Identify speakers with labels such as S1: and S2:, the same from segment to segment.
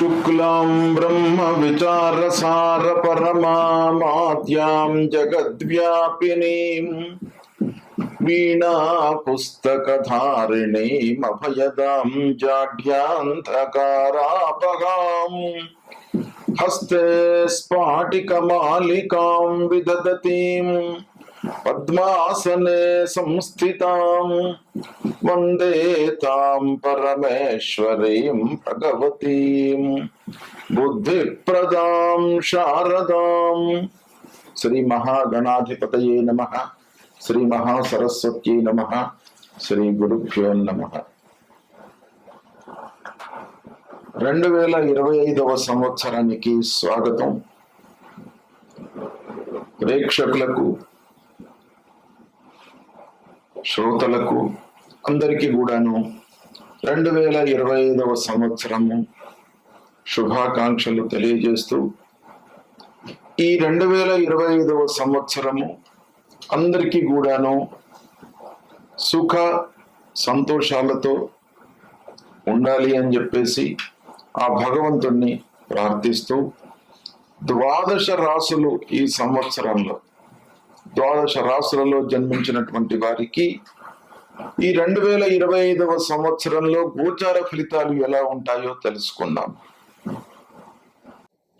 S1: शुक्लां ब्रह्मविचारसारपरमामाद्यां जगद्व्यापिनीम् वीणा पुस्तकधारिणीमभयदां जाड्यान्धकारापगाम् हस्ते स्फाटिकमालिकां विदधतीम् పద్మాసనే సంస్థితాం వందే తాం పరమేశ్వరీం భగవతీం బుద్ధిప్రదాం శారదాం శ్రీ మహాగణాధిపతయే నమ శ్రీ మహాసరస్వత్యై నమ శ్రీ గురుభ్యో నమ రెండు వేల ఇరవై ఐదవ సంవత్సరానికి స్వాగతం. ప్రేక్షకులకు శ్రోతలకు అందరికీ కూడాను రెండు వేల ఇరవై ఐదవ సంవత్సరము శుభాకాంక్షలు తెలియజేస్తూ ఈ రెండు వేల ఇరవై ఐదవ సంవత్సరము అందరికీ కూడాను సుఖ సంతోషాలతో ఉండాలి అని చెప్పేసి ఆ భగవంతుణ్ణి ప్రార్థిస్తూ ద్వాదశ రాసులు ఈ సంవత్సరంలో ద్వాదశ రాసులలో జన్మించినటువంటి వారికి ఈ రెండు వేల ఇరవై ఐదవ సంవత్సరంలో గోచార ఫలితాలు ఎలా ఉంటాయో తెలుసుకుందాం.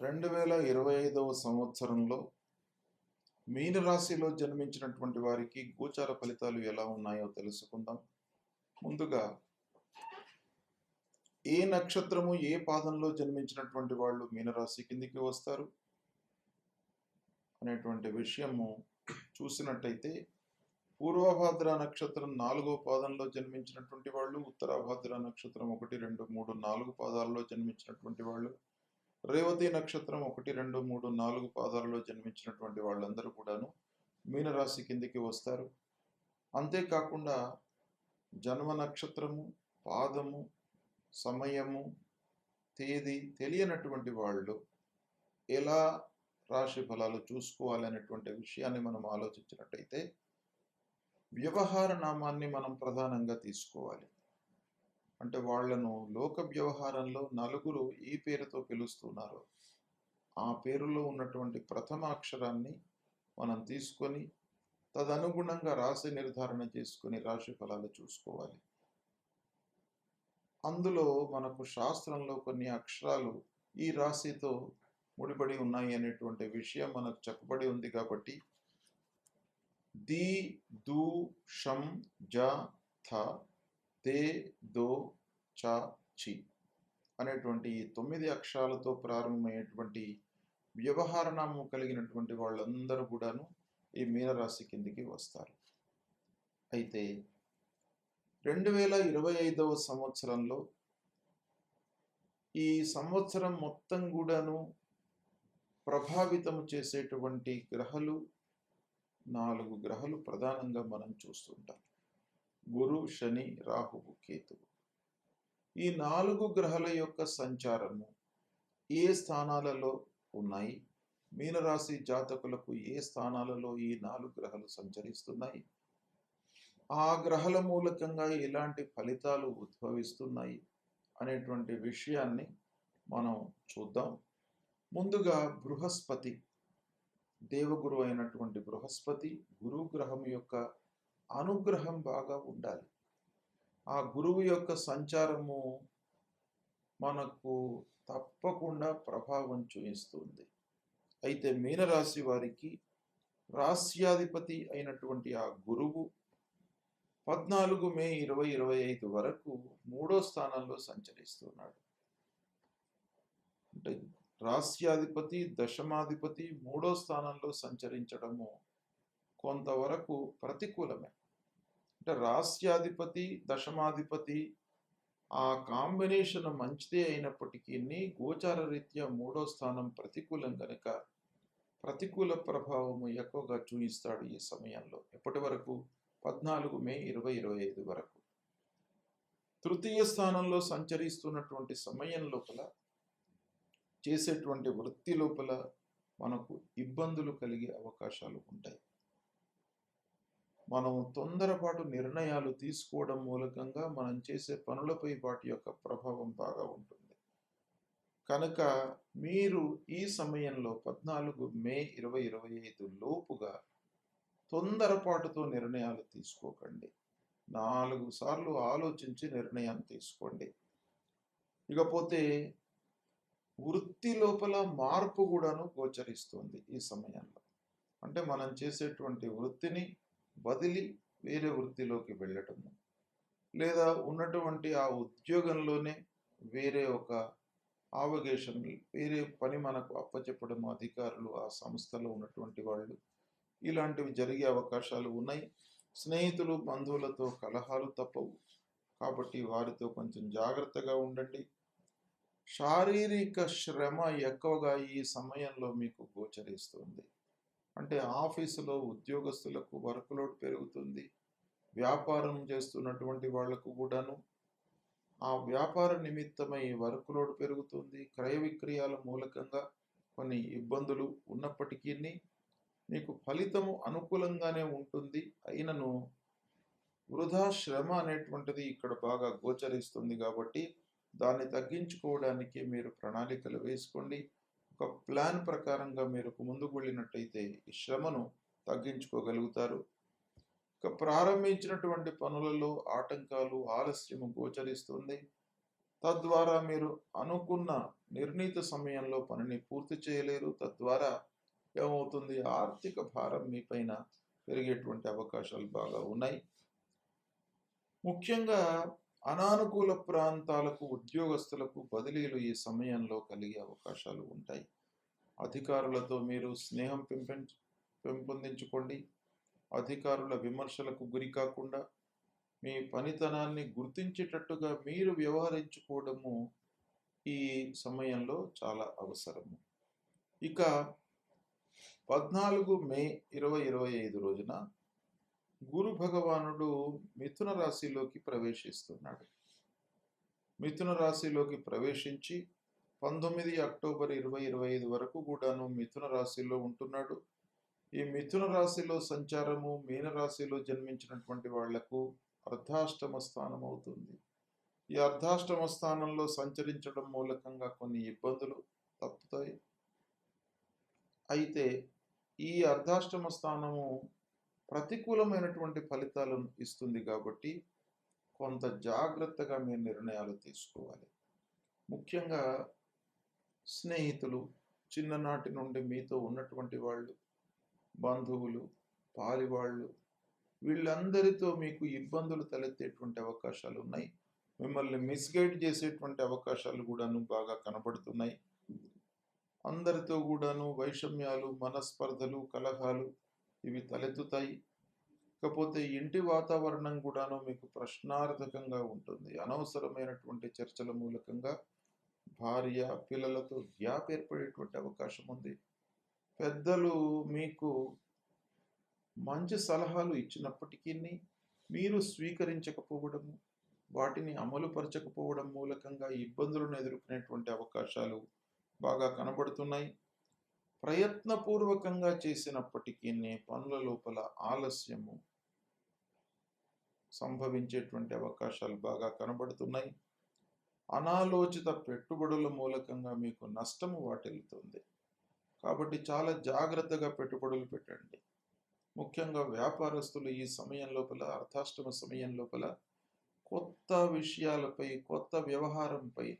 S1: రెండు వేల ఇరవై ఐదవ సంవత్సరంలో మీనరాశిలో జన్మించినటువంటి వారికి గోచార ఫలితాలు ఎలా ఉన్నాయో తెలుసుకుందాం. ముందుగా ఏ నక్షత్రము ఏ పాదంలో జన్మించినటువంటి వాళ్ళు మీనరాశి కిందికి వస్తారు అనేటువంటి విషయము చూసినట్టయితే పూర్వభాద్ర నక్షత్రం నాలుగో పాదంలో జన్మించినటువంటి వాళ్ళు ఉత్తరాభాద్ర నక్షత్రం ఒకటి రెండు మూడు నాలుగు పాదాలలో జన్మించినటువంటి వాళ్ళు రేవతి నక్షత్రం ఒకటి రెండు మూడు నాలుగు పాదాలలో జన్మించినటువంటి వాళ్ళందరూ కూడాను మీనరాశి కిందికి వస్తారు. అంతేకాకుండా జన్మ నక్షత్రము పాదము సమయము తేదీ తెలియనటువంటి వాళ్ళు ఎలా రాశి ఫలాలు చూసుకోవాలి అనేటువంటి విషయాన్ని మనం ఆలోచించినట్టయితే వ్యవహార నామాన్ని మనం ప్రధానంగా తీసుకోవాలి. అంటే వాళ్ళను లోక వ్యవహారంలో నలుగురు ఈ పేరుతో పిలుస్తున్నారు. ఆ పేరులో ఉన్నటువంటి ప్రథమ అక్షరాన్ని మనం తీసుకొని తదనుగుణంగా రాశి నిర్ధారణ చేసుకొని రాశి ఫలాలు చూసుకోవాలి. అందులో మనకు శాస్త్రంలో కొన్ని అక్షరాలు ఈ రాశితో ముడిపడి ఉన్నాయి అనేటువంటి విషయం మనకు చెప్పబడి ఉంది కాబట్టి ది దు షం జ థ తే దో చ చి అనేటువంటి ఈ తొమ్మిది అక్షరాలతో ప్రారంభమయ్యేటువంటి వ్యవహారనామం కలిగినటువంటి వాళ్ళందరూ కూడాను ఈ మీనరాశి కిందికి వస్తారు. అయితే రెండు వేల ఇరవై ఐదవ సంవత్సరంలో ఈ సంవత్సరం మొత్తం కూడాను ప్రభావితం చేసేటువంటి గ్రహాలు నాలుగు గ్రహాలు ప్రధానంగా మనం చూస్తుంటాం. గురు శని రాహువు కేతువు. ఈ నాలుగు గ్రహాల యొక్క సంచారము ఏ స్థానాలలో ఉన్నాయి? మీనరాశి జాతకులకు ఏ స్థానాలలో ఈ నాలుగు గ్రహాలు సంచరిస్తున్నాయి? ఆ గ్రహాల మూలకంగా ఎలాంటి ఫలితాలు ఉద్భవిస్తున్నాయి అనేటువంటి విషయాన్ని మనం చూద్దాం. ముందుగా బృహస్పతి దేవగురు అయినటువంటి బృహస్పతి గురుగ్రహం యొక్క అనుగ్రహం బాగా ఉండాలి. ఆ గురువు యొక్క సంచారము మనకు తప్పకుండా ప్రభావం చూపిస్తుంది. అయితే మీనరాశి వారికి రాస్యాధిపతి అయినటువంటి ఆ గురువు పద్నాలుగు మే ఇరవై ఇరవై ఐదు వరకు మూడో స్థానంలో సంచరిస్తున్నాడు. అంటే రాస్యాధిపతి దశమాధిపతి మూడో స్థానంలో సంచరించడము కొంతవరకు ప్రతికూలమే. అంటే రాస్యాధిపతి దశమాధిపతి ఆ కాంబినేషన్ మంచిదే అయినప్పటికీ గోచార రీత్యా మూడో స్థానం ప్రతికూలం కనుక ప్రతికూల ప్రభావము ఎక్కువగా చూపిస్తాడు ఈ సమయంలో. ఎప్పటి వరకు? పద్నాలుగు మే ఇరవై ఇరవై ఐదు వరకు. తృతీయ స్థానంలో సంచరిస్తున్నటువంటి సమయం లోపల చేసేటువంటి వృత్తి లోపల మనకు ఇబ్బందులు కలిగే అవకాశాలు ఉంటాయి. మనం తొందరపాటు నిర్ణయాలు తీసుకోవడం మూలకంగా మనం చేసే పనులపై వాటి యొక్క ప్రభావం బాగా ఉంటుంది. కనుక మీరు ఈ సమయంలో పద్నాలుగు మే ఇరవై ఇరవై ఐదు లోపుగా తొందరపాటుతో నిర్ణయాలు తీసుకోకండి. నాలుగు సార్లు ఆలోచించి నిర్ణయం తీసుకోండి. ఇకపోతే వృత్తి లోపల మార్పు కూడాను గోచరిస్తుంది ఈ సమయంలో. అంటే మనం చేసేటువంటి వృత్తిని వదిలి వేరే వృత్తిలోకి వెళ్ళటము. లేదా ఉన్నటువంటి ఆ ఉద్యోగంలోనే వేరే ఒక ఆవగేషన్ వేరే పని మనకు అప్పచెప్పడం అధికారులు ఆ సంస్థలో ఉన్నటువంటి వాళ్ళు ఇలాంటివి జరిగే అవకాశాలు ఉన్నాయి. స్నేహితులు బంధువులతో కలహాలు తప్పవు. కాబట్టి వారితో కొంచెం జాగ్రత్తగా ఉండండి. శారీరక శ్రమ ఎక్కువగా ఈ సమయంలో మీకు గోచరిస్తుంది. అంటే ఆఫీసులో ఉద్యోగస్తులకు వర్క్లోడ్ పెరుగుతుంది. వ్యాపారం చేస్తున్నటువంటి వాళ్ళకు కూడాను ఆ వ్యాపార నిమిత్తమై వర్క్లోడ్ పెరుగుతుంది. క్రయ విక్రయాల మూలకంగా కొన్ని ఇబ్బందులు ఉన్నప్పటికీ మీకు ఫలితము అనుకూలంగానే ఉంటుంది. అయినను వృధా శ్రమ అనేటువంటిది ఇక్కడ బాగా గోచరిస్తుంది కాబట్టి దాన్ని తగ్గించుకోవడానికి మీరు ప్రణాళికలు వేసుకోండి. ఒక ప్లాన్ ప్రకారంగా మీరు ముందుకు వెళ్ళినట్టయితే ఈ శ్రమను తగ్గించుకోగలుగుతారు. ఇక ప్రారంభించినటువంటి పనులలో ఆటంకాలు ఆలస్యము గోచరిస్తుంది. తద్వారా మీరు అనుకున్న నిర్ణీత సమయంలో పనిని పూర్తి చేయలేరు. తద్వారా ఏమవుతుంది? ఆర్థిక భారం మీపైన పెరిగేటువంటి అవకాశాలు బాగా ఉన్నాయి. ముఖ్యంగా అనానుకూల ప్రాంతాలకు ఉద్యోగస్తులకు బదిలీలు ఈ సమయంలో కలిగే అవకాశాలు ఉంటాయి. అధికారులతో మీరు స్నేహం పెంపెం పెంపొందించుకోండి. అధికారుల విమర్శలకు గురి కాకుండా మీ పనితనాన్ని గుర్తించేటట్టుగా మీరు వ్యవహరించుకోవడము ఈ సమయంలో చాలా అవసరము. ఇక పద్నాలుగు మే ఇరవై ఇరవై ఐదు రోజున గురు భగవానుడు మిథున రాశిలోకి ప్రవేశిస్తున్నాడు. మిథున రాశిలోకి ప్రవేశించి పంతొమ్మిది అక్టోబర్ ఇరవై ఇరవై ఐదు వరకు కూడాను మిథున రాశిలో ఉంటున్నాడు. ఈ మిథున రాశిలో సంచారము మీన రాశిలో జన్మించినటువంటి వాళ్ళకు అర్ధాష్టమ స్థానం అవుతుంది. ఈ అర్ధాష్టమ స్థానంలో సంచరించడం మూలకంగా కొన్ని ఇబ్బందులు తప్పుతాయి. అయితే ఈ అర్ధాష్టమ స్థానము ప్రతికూలమైనటువంటి ఫలితాలను ఇస్తుంది కాబట్టి కొంత జాగ్రత్తగా మీరు నిర్ణయాలు తీసుకోవాలి. ముఖ్యంగా స్నేహితులు చిన్ననాటి నుండి మీతో ఉన్నటువంటి వాళ్ళు బంధువులు పాలివాళ్ళు వీళ్ళందరితో మీకు ఇబ్బందులు తలెత్తేటువంటి అవకాశాలు ఉన్నాయి. మిమ్మల్ని మిస్గైడ్ చేసేటువంటి అవకాశాలు కూడాను బాగా కనబడుతున్నాయి. అందరితో కూడాను వైషమ్యాలు మనస్పర్ధలు కలహాలు ఇవి తలెత్తుతాయి. ఇకపోతే ఇంటి వాతావరణం కూడాను మీకు ప్రశ్నార్థకంగా ఉంటుంది. అనవసరమైనటువంటి చర్చల మూలకంగా భార్య పిల్లలతో గ్యాప్ ఏర్పడేటువంటి అవకాశం ఉంది. పెద్దలు మీకు మంచి సలహాలు ఇచ్చినప్పటికీ మీరు స్వీకరించకపోవడము వాటిని అమలుపరచకపోవడం మూలకంగా ఇబ్బందులను ఎదుర్కొనేటువంటి అవకాశాలు బాగా కనబడుతున్నాయి. ప్రయత్నపూర్వకంగా చేసినప్పటికీ పనుల లోపల ఆలస్యము సంభవించేటువంటి అవకాశాలు బాగా కనబడుతున్నాయి. అనాలోచిత పెట్టుబడుల మూలకంగా మీకు నష్టము వాటిల్లుతుంది. కాబట్టి చాలా జాగ్రత్తగా పెట్టుబడులు పెట్టండి. ముఖ్యంగా వ్యాపారస్తులు ఈ సమయం లోపల అర్థాష్టమ సమయం లోపల కొత్త విషయాలపై కొత్త వ్యవహారంపై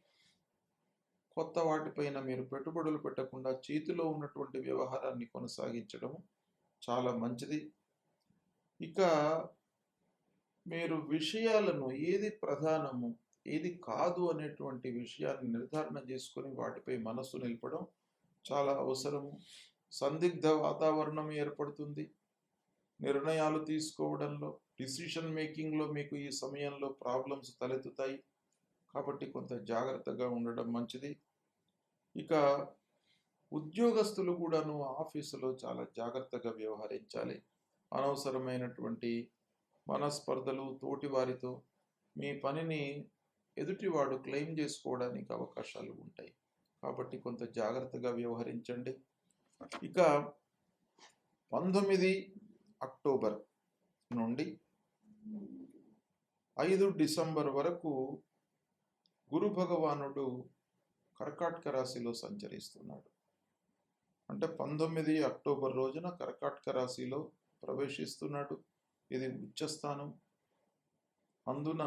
S1: కొత్త వాటిపైన మీరు పెట్టుబడులు పెట్టకుండా చేతిలో ఉన్నటువంటి వ్యవహారాన్ని కొనసాగించడం చాలా మంచిది. ఇక మీరు విషయాలను ఏది ప్రధానము ఏది కాదు అనేటువంటి విషయాన్ని నిర్ధారణ చేసుకొని వాటిపై మనస్సు నిలపడం చాలా అవసరము సందిగ్ధ వాతావరణం ఏర్పడుతుంది. నిర్ణయాలు తీసుకోవడంలో డిసిషన్ మేకింగ్లో మీకు ఈ సమయంలో ప్రాబ్లమ్స్ తలెత్తుతాయి. కాబట్టి కొంత జాగ్రత్తగా ఉండడం మంచిది. ఇక ఉద్యోగస్తులు కూడాను ఆఫీసులో చాలా జాగ్రత్తగా వ్యవహరించాలి. అనవసరమైనటువంటి మనస్పర్ధలు తోటి వారితో మీ పనిని ఎదుటివాడు క్లెయిమ్ చేసుకోవడానికి అవకాశాలు ఉంటాయి. కాబట్టి కొంత జాగ్రత్తగా వ్యవహరించండి. ఇక పంతొమ్మిది అక్టోబర్ నుండి ఐదు డిసెంబర్ వరకు గురు భగవానుడు కర్కాటక రాశిలో సంచరిస్తున్నాడు. అంటే పంతొమ్మిది అక్టోబర్ రోజున కర్కాటక రాశిలో ప్రవేశిస్తున్నాడు. ఇది ఉచ్చస్థానం. అందున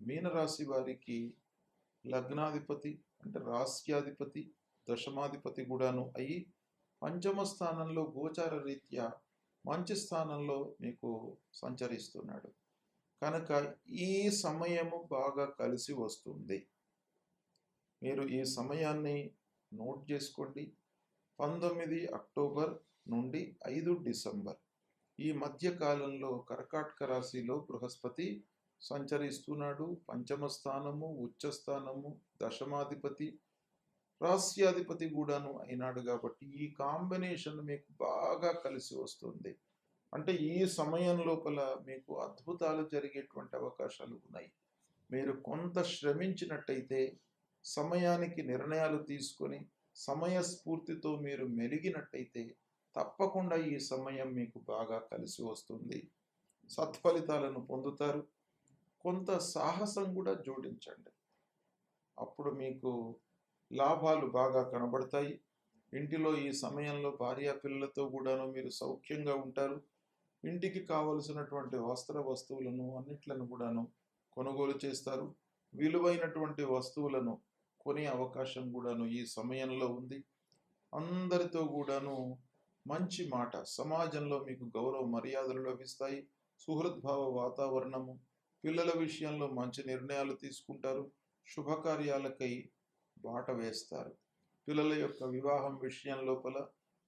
S1: మీనరాశి వారికి లగ్నాధిపతి అంటే రాస్యాధిపతి దశమాధిపతి కూడాను అయ్యి పంచమ స్థానంలో గోచార రీత్యా మంచి స్థానంలో మీకు సంచరిస్తున్నాడు. కనుక ఈ సమయము బాగా కలిసి వస్తుంది. మీరు ఈ సమయాన్ని నోట్ చేసుకోండి. పంతొమ్మిది అక్టోబర్ నుండి ఐదు డిసెంబర్. ఈ మధ్య కాలంలో కర్కాటక రాశిలో బృహస్పతి సంచరిస్తున్నాడు. పంచమ స్థానము ఉచ్చస్థానము దశమాధిపతి రాస్యాధిపతి కూడాను అయినాడు కాబట్టి ఈ కాంబినేషన్ మీకు బాగా కలిసి వస్తుంది. అంటే ఈ సమయం లోపల మీకు అద్భుతాలు జరిగేటువంటి అవకాశాలు ఉన్నాయి. మీరు కొంత శ్రమించినట్టయితే సమయానికి నిర్ణయాలు తీసుకొని సమయస్ఫూర్తితో మీరు మెలిగినట్టయితే తప్పకుండా ఈ సమయం మీకు బాగా కలిసి వస్తుంది. సత్ఫలితాలను పొందుతారు. కొంత సాహసం కూడా జోడించండి. అప్పుడు మీకు లాభాలు బాగా కనబడతాయి. ఇంటిలో ఈ సమయంలో భార్యా పిల్లలతో కూడాను మీరు సౌఖ్యంగా ఉంటారు. ఇంటికి కావలసినటువంటి వస్త్ర వస్తువులను అన్నిట్లను కూడాను కొనుగోలు చేస్తారు. విలువైనటువంటి వస్తువులను కొనే అవకాశం కూడాను ఈ సమయంలో ఉంది. అందరితో కూడాను మంచి మాట. సమాజంలో మీకు గౌరవ మర్యాదలు లభిస్తాయి. సుహృద్భావ వాతావరణము పిల్లల విషయంలో మంచి నిర్ణయాలు తీసుకుంటారు. శుభకార్యాలకై బాట వేస్తారు. పిల్లల యొక్క వివాహం విషయం లోపల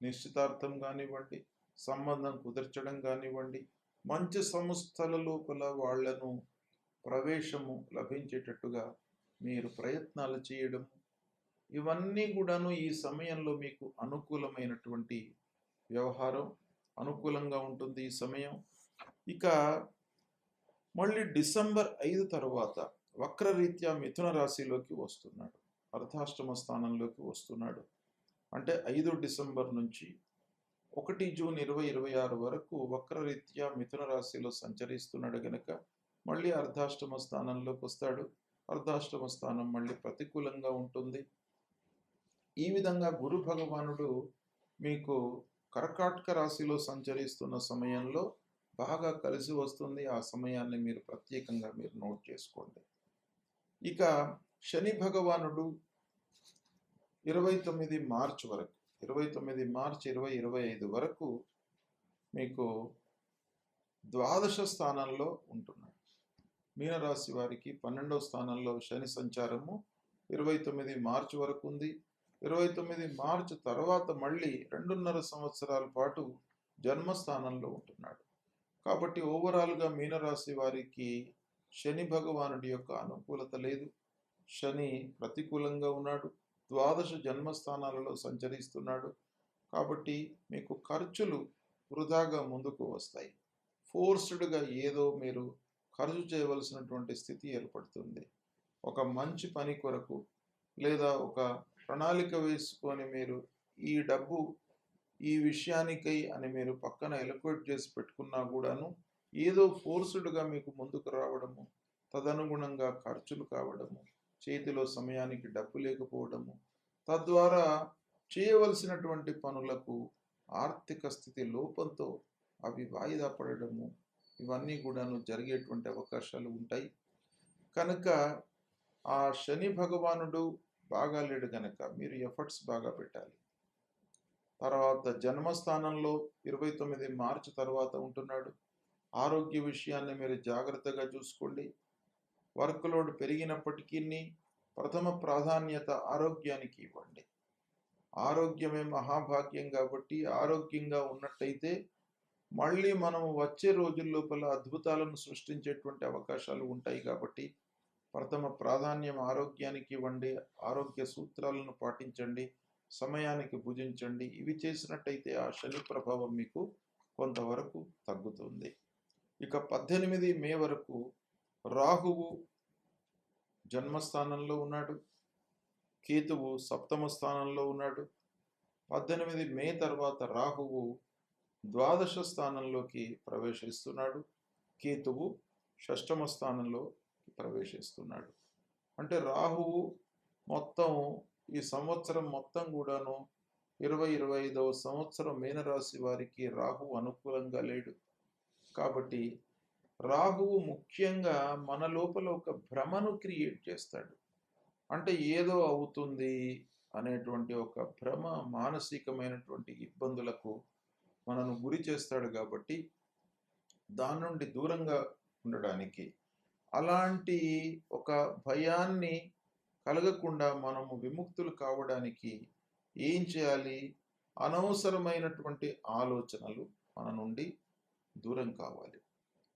S1: నిశ్చితార్థం కానివ్వండి సంబంధం కుదర్చడం కానివ్వండి మంచి సంస్థల లోపల వాళ్ళను ప్రవేశము లభించేటట్టుగా మీరు ప్రయత్నాలు చేయడం ఇవన్నీ కూడాను ఈ సమయంలో మీకు అనుకూలమైనటువంటి వ్యవహారం అనుకూలంగా ఉంటుంది ఈ సమయం. ఇక మళ్ళీ డిసెంబర్ ఐదు తర్వాత వక్రరీత్యా మిథున రాశిలోకి వస్తున్నాడు. అర్ధాష్టమ స్థానంలోకి వస్తున్నాడు. అంటే ఐదు డిసెంబర్ నుంచి ఒకటి జూన్ ఇరవై ఇరవై ఆరు వరకు వక్రరీత్యా మిథున రాశిలో సంచరిస్తున్నాడు గనక మళ్ళీ అర్ధాష్టమ స్థానంలోకి వస్తాడు. అర్ధాష్టమ స్థానం మళ్ళీ ప్రతికూలంగా ఉంటుంది. ఈ విధంగా గురు భగవానుడు మీకు కర్కాటక రాశిలో సంచరిస్తున్న సమయంలో బాగా కలిసి వస్తుంది. ఆ సమయాన్ని మీరు ప్రత్యేకంగా మీరు నోట్ చేసుకోండి. ఇక శని భగవానుడు ఇరవై తొమ్మిది మార్చ్ వరకు ఇరవై తొమ్మిది మార్చ్ ఇరవై ఇరవై ఐదు వరకు మీకు ద్వాదశ స్థానంలో ఉంటున్నాడు. మీనరాశి వారికి పన్నెండవ స్థానంలో శని సంచారము ఇరవై తొమ్మిది మార్చ్ వరకు ఉంది. ఇరవై తొమ్మిది మార్చ్ తర్వాత మళ్ళీ రెండున్నర సంవత్సరాల పాటు జన్మస్థానంలో ఉంటున్నాడు. కాబట్టి ఓవరాల్గా మీనరాశి వారికి శని భగవానుడి యొక్క అనుకూలత లేదు. శని ప్రతికూలంగా ఉన్నాడు. ద్వాదశ జన్మస్థానాలలో సంచరిస్తున్నాడు. కాబట్టి మీకు ఖర్చులు వృధాగా ముందుకు వస్తాయి. ఫోర్స్డ్గా ఏదో మీరు ఖర్చు చేయవలసినటువంటి స్థితి ఏర్పడుతుంది. ఒక మంచి పని కొరకు లేదా ఒక ప్రణాళిక వేసుకొని మీరు ఈ డబ్బు ఈ విషయానికై అని మీరు పక్కన ఎలక్వేట్ చేసి పెట్టుకున్నా కూడాను ఏదో ఫోర్స్డ్గా మీకు ముందుకు రావడము తదనుగుణంగా ఖర్చులు కావడము చేతిలో సమయానికి డబ్బు లేకపోవడము తద్వారా చేయవలసినటువంటి పనులకు ఆర్థిక స్థితి లోపంతో అవి వాయిదా పడడము ఇవన్నీ కూడాను జరిగేటువంటి అవకాశాలు ఉంటాయి. కనుక ఆ శని భగవానుడు బాగా లేడు కనుక మీరు ఎఫర్ట్స్ బాగా పెట్టాలి. తర్వాత జన్మస్థానంలో ఇరవై తొమ్మిది మార్చి తర్వాత ఉంటున్నాడు. ఆరోగ్య విషయాన్ని మీరు జాగ్రత్తగా చూసుకోండి. వర్క్ లోడ్ పెరిగినప్పటికీ ప్రథమ ప్రాధాన్యత ఆరోగ్యానికి ఇవ్వండి. ఆరోగ్యమే మహాభాగ్యం కాబట్టి ఆరోగ్యంగా ఉన్నట్టయితే మళ్ళీ మనం వచ్చే రోజుల లోపల అద్భుతాలను సృష్టించేటువంటి అవకాశాలు ఉంటాయి కాబట్టి ప్రథమ ప్రాధాన్యం ఆరోగ్యానికి ఇవ్వండి ఆరోగ్య సూత్రాలను పాటించండి సమయానికి భుజించండి. ఇవి చేసినట్టయితే ఆ శని ప్రభావం మీకు కొంతవరకు తగ్గుతుంది. ఇక పద్దెనిమిది మే వరకు రాహువు జన్మస్థానంలో ఉన్నాడు కేతువు సప్తమ స్థానంలో ఉన్నాడు. పద్దెనిమిది మే తర్వాత రాహువు ద్వాదశ స్థానంలోకి ప్రవేశిస్తున్నాడు. కేతువు షష్టమ స్థానంలో ప్రవేశిస్తున్నాడు. అంటే రాహువు మొత్తం ఈ సంవత్సరం మొత్తం కూడాను ఇరవై ఇరవై ఐదవ సంవత్సరం మీనరాశి వారికి రాహు అనుకూలంగా లేడు. కాబట్టి రాహువు ముఖ్యంగా మన లోపల ఒక భ్రమను క్రియేట్ చేస్తాడు. అంటే ఏదో అవుతుంది అనేటువంటి ఒక భ్రమ మానసికమైనటువంటి ఇబ్బందులకు మనను గురి చేస్తాడు కాబట్టి దాని నుండి దూరంగా ఉండడానికి అలాంటి ఒక భయాన్ని కలగకుండా మనము విముక్తులు కావడానికి ఏం చేయాలి? అనవసరమైనటువంటి ఆలోచనలు మన నుండి దూరం కావాలి.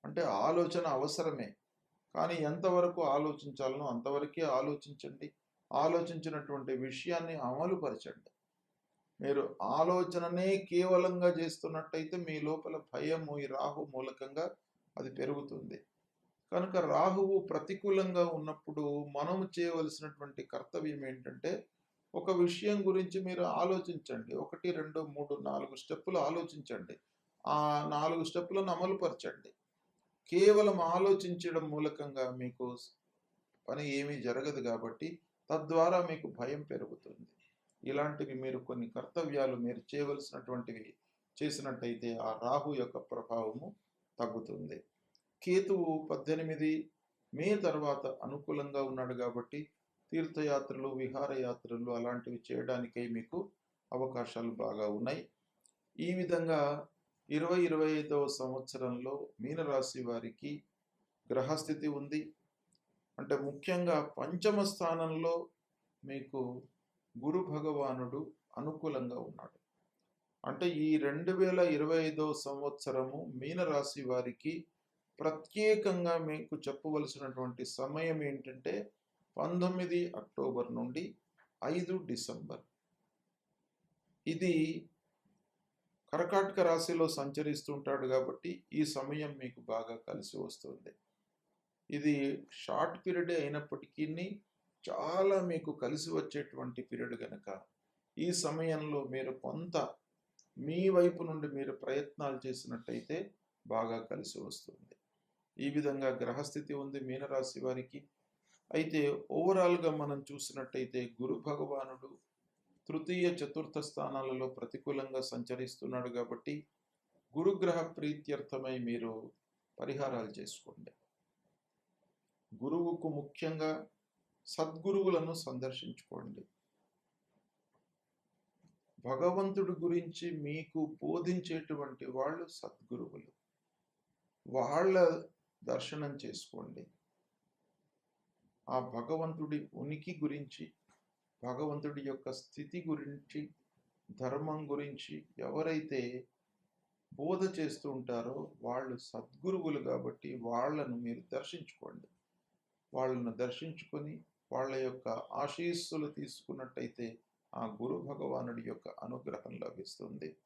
S1: అంటే ఆలోచన అవసరమే. కానీ ఎంతవరకు ఆలోచించాలనో అంతవరకే ఆలోచించండి. ఆలోచించినటువంటి విషయాన్ని అమలుపరచండి. మీరు ఆలోచననే కేవలంగా చేస్తున్నట్టయితే మీ లోపల భయము ఈ రాహు మూలకంగా అది పెరుగుతుంది. కనుక రాహువు ప్రతికూలంగా ఉన్నప్పుడు మనం చేయవలసినటువంటి కర్తవ్యం ఏంటంటే ఒక విషయం గురించి మీరు ఆలోచించండి. ఒకటి రెండు మూడు నాలుగు స్టెప్పులు ఆలోచించండి. ఆ నాలుగు స్టెప్పులను అమలుపరచండి. కేవలం ఆలోచించడం మూలకంగా మీకు పని ఏమీ జరగదు కాబట్టి తద్వారా మీకు భయం పెరుగుతుంది. ఇలాంటివి మీరు కొన్ని కర్తవ్యాలు మీరు చేయవలసినటువంటివి చేసినట్టయితే ఆ రాహు యొక్క ప్రభావము తగ్గుతుంది. కేతువు పద్దెనిమిది మే తర్వాత అనుకూలంగా ఉన్నాడు కాబట్టి తీర్థయాత్రలు విహారయాత్రలు అలాంటివి చేయడానికై మీకు అవకాశాలు బాగా ఉన్నాయి. ఈ విధంగా ఇరవై ఇరవై ఐదవ సంవత్సరంలో మీనరాశి వారికి గ్రహస్థితి ఉంది. అంటే ముఖ్యంగా పంచమ స్థానంలో మీకు గురు భగవానుడు అనుకూలంగా ఉన్నాడు. అంటే ఈ రెండు వేల ఇరవై ఐదో సంవత్సరము మీనరాశి వారికి ప్రత్యేకంగా మీకు చెప్పవలసినటువంటి సమయం ఏంటంటే పంతొమ్మిది అక్టోబర్ నుండి ఐదు డిసెంబర్. ఇది కర్కాటక రాశిలో సంచరిస్తుంటాడు కాబట్టి ఈ సమయం మీకు బాగా కలిసి వస్తుంది. ఇది షార్ట్ పీరియడ్ అయినప్పటికీ చాలా మీకు కలిసి వచ్చేటువంటి పీరియడ్ కనుక ఈ సమయంలో మీరు కొంత మీ వైపు నుండి మీరు ప్రయత్నాలు చేసినట్టయితే బాగా కలిసి వస్తుంది. ఈ విధంగా గ్రహస్థితి ఉంది మీనరాశి వారికి. అయితే ఓవరాల్గా మనం చూసినట్టయితే గురు భగవానుడు తృతీయ చతుర్థ స్థానాలలో ప్రతికూలంగా సంచరిస్తున్నాడు కాబట్టి గురుగ్రహ ప్రీత్యర్థమై మీరు పరిహారాలు చేసుకోండి. గురువుకు ముఖ్యంగా సద్గురువులను సందర్శించుకోండి. భగవంతుడి గురించి మీకు బోధించేటువంటి వాళ్ళు సద్గురువులు. వాళ్ళ దర్శనం చేసుకోండి. ఆ భగవంతుడి ఉనికి గురించి భగవంతుడి యొక్క స్థితి గురించి ధర్మం గురించి ఎవరైతే బోధ చేస్తూ ఉంటారో వాళ్ళు సద్గురువులు కాబట్టి వాళ్ళను మీరు దర్శించుకోండి. వాళ్ళను దర్శించుకొని వాళ్ళ యొక్క ఆశీస్సులు తీసుకున్నట్టయితే ఆ గురు భగవానుడి యొక్క అనుగ్రహం లభిస్తుంది.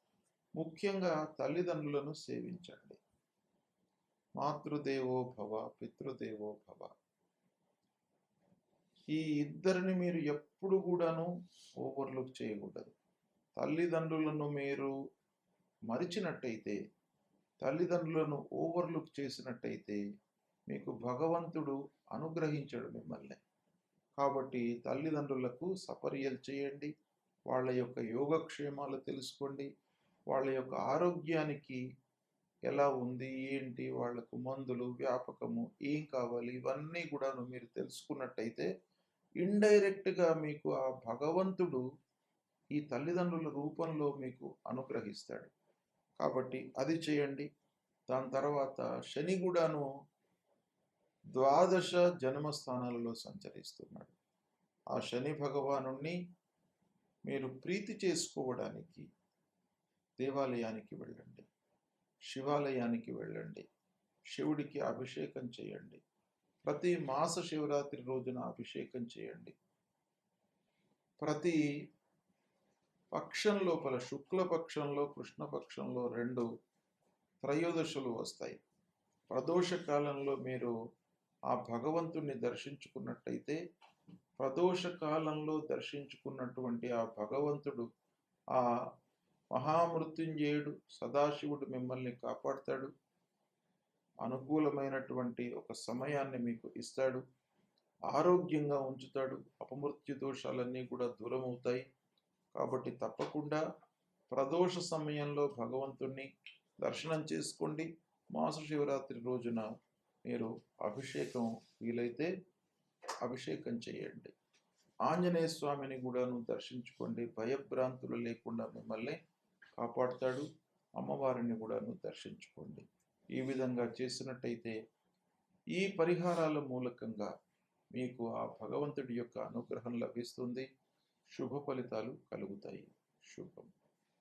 S1: ముఖ్యంగా తల్లిదండ్రులను సేవించండి. మాతృదేవో భవ పితృదేవో భవ. ఈ ఇద్దరిని మీరు ఎప్పుడు కూడాను ఓవర్లుక్ చేయకూడదు. తల్లిదండ్రులను మీరు మరిచినట్టయితే తల్లిదండ్రులను ఓవర్లుక్ చేసినట్టయితే మీకు భగవంతుడు అనుగ్రహించడు మిమ్మల్ని. కాబట్టి తల్లిదండ్రులకు సపర్యలు చేయండి. వాళ్ళ యొక్క యోగక్షేమాలు తెలుసుకోండి. వాళ్ళ యొక్క ఆరోగ్యానికి ఎలా ఉంది ఏంటి వాళ్ళకు మందులు వ్యాపకము ఏం కావాలి ఇవన్నీ కూడా మీరు తెలుసుకున్నట్టయితే ఇండైరెక్ట్గా మీకు ఆ భగవంతుడు ఈ తల్లిదండ్రుల రూపంలో మీకు అనుగ్రహిస్తాడు. కాబట్టి అది చేయండి. దాని తర్వాత శని కూడాను ద్వాదశ జన్మస్థానాలలో సంచరిస్తున్నాడు. ఆ శని భగవాను మీరు ప్రీతి చేసుకోవడానికి దేవాలయానికి వెళ్ళండి శివాలయానికి వెళ్ళండి శివుడికి అభిషేకం చేయండి ప్రతి మాస శివరాత్రి రోజున అభిషేకం చేయండి. ప్రతి పక్షం లోపల శుక్లపక్షంలో కృష్ణపక్షంలో రెండు త్రయోదశులు వస్తాయి. ప్రదోష కాలంలో మీరు ఆ భగవంతుణ్ణి దర్శించుకున్నట్టయితే ప్రదోష కాలంలో దర్శించుకున్నటువంటి ఆ భగవంతుడు ఆ మహామృత్యుంజయుడు సదాశివుడు మిమ్మల్ని కాపాడుతాడు. అనుకూలమైనటువంటి ఒక సమయాన్ని మీకు ఇస్తాడు. ఆరోగ్యంగా ఉంచుతాడు. అపమృత్యు దోషాలన్నీ కూడా దూరం అవుతాయి కాబట్టి తప్పకుండా ప్రదోష సమయంలో భగవంతుణ్ణి దర్శనం చేసుకోండి. మాస శివరాత్రి రోజున మీరు అభిషేకం వీలైతే అభిషేకం చేయండి. ఆంజనేయ స్వామిని కూడాను దర్శించుకోండి. భయభ్రాంతులు లేకుండా మిమ్మల్ని కాపాడుతాడు. అమ్మవారిని కూడాను దర్శించుకోండి. ఈ విధంగా చేసినట్టయితే ఈ పరిహారాల మూలకంగా మీకు ఆ భగవంతుడి యొక్క అనుగ్రహం లభిస్తుంది. శుభ ఫలితాలు కలుగుతాయి. శుభం.